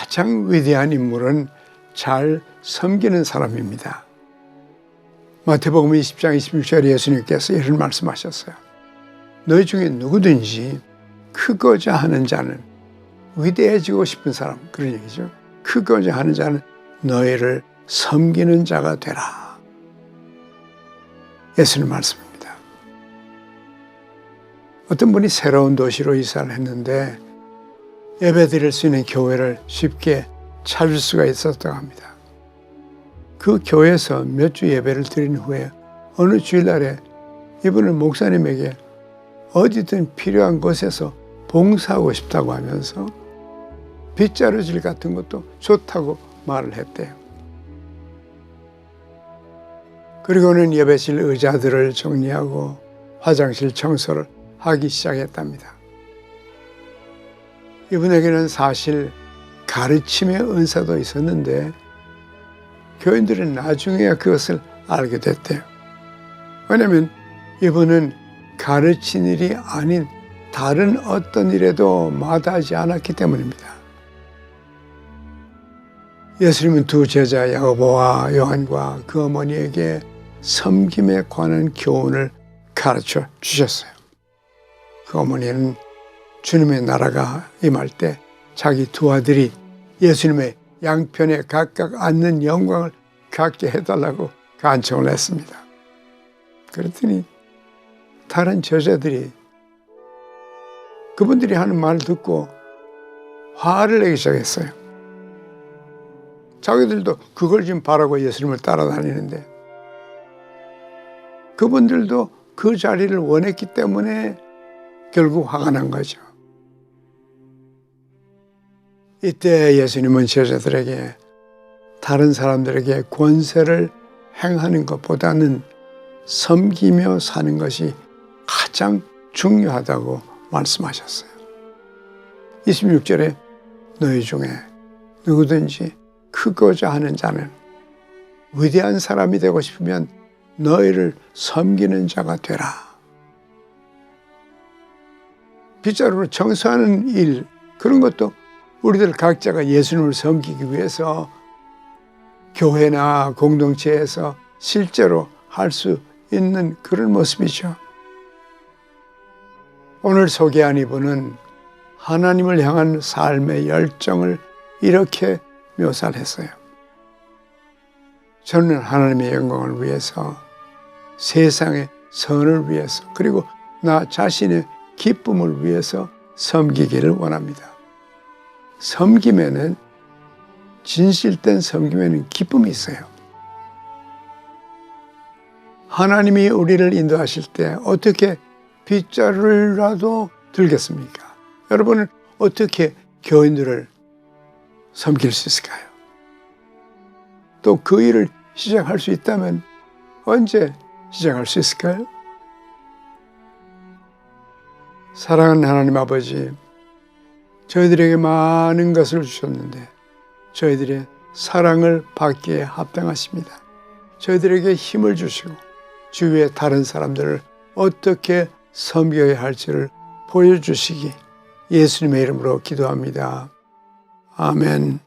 가장 위대한 인물은 잘 섬기는 사람입니다. 마태복음 20장 26절에 예수님께서 이런 말씀하셨어요. 너희 중에 누구든지 크고자 하는 자는 위대해지고 싶은 사람 그런 얘기죠. 크고자 하는 자는 너희를 섬기는 자가 되라. 예수님 말씀입니다. 어떤 분이 새로운 도시로 이사를 했는데 예배 드릴 수 있는 교회를 쉽게 찾을 수가 있었다고 합니다. 그 교회에서 몇 주 예배를 드린 후에 어느 주일날에 이분은 목사님에게 어디든 필요한 곳에서 봉사하고 싶다고 하면서 빗자루질 같은 것도 좋다고 말을 했대요. 그리고는 예배실 의자들을 정리하고 화장실 청소를 하기 시작했답니다. 이분에게는 사실 가르침의 은사도 있었는데 교인들은 나중에야 그것을 알게 됐대요. 왜냐하면 이분은 가르친 일이 아닌 다른 어떤 일에도 마다하지 않았기 때문입니다. 예수님은 두 제자 야고보와 요한과 그 어머니에게 섬김에 관한 교훈을 가르쳐 주셨어요. 그 어머니는 주님의 나라가 임할 때 자기 두 아들이 예수님의 양편에 각각 앉는 영광을 갖게 해달라고 간청을 했습니다. 그랬더니 다른 저자들이 그분들이 하는 말을 듣고 화를 내기 시작했어요. 자기들도 그걸 지금 바라고 예수님을 따라다니는데 그분들도 그 자리를 원했기 때문에 결국 화가 난 거죠. 이때 예수님은 제자들에게 다른 사람들에게 권세를 행하는 것보다는 섬기며 사는 것이 가장 중요하다고 말씀하셨어요. 26절에 너희 중에 누구든지 크고자 하는 자는 위대한 사람이 되고 싶으면 너희를 섬기는 자가 되라. 빗자루로 청소하는 일, 그런 것도 우리들 각자가 예수님을 섬기기 위해서 교회나 공동체에서 실제로 할 수 있는 그런 모습이죠. 오늘 소개한 이분은 하나님을 향한 삶의 열정을 이렇게 묘사를 했어요. 저는 하나님의 영광을 위해서 세상의 선을 위해서 그리고 나 자신의 기쁨을 위해서 섬기기를 원합니다. 섬김에는 진실된 섬김에는 기쁨이 있어요. 하나님이 우리를 인도하실 때 어떻게 빗자루라도 들겠습니까? 여러분은 어떻게 교인들을 섬길 수 있을까요? 또 그 일을 시작할 수 있다면 언제 시작할 수 있을까요? 사랑하는 하나님 아버지, 저희들에게 많은 것을 주셨는데 저희들의 사랑을 받기에 합당하십니다. 저희들에게 힘을 주시고 주위의 다른 사람들을 어떻게 섬겨야 할지를 보여주시기 예수님의 이름으로 기도합니다. 아멘.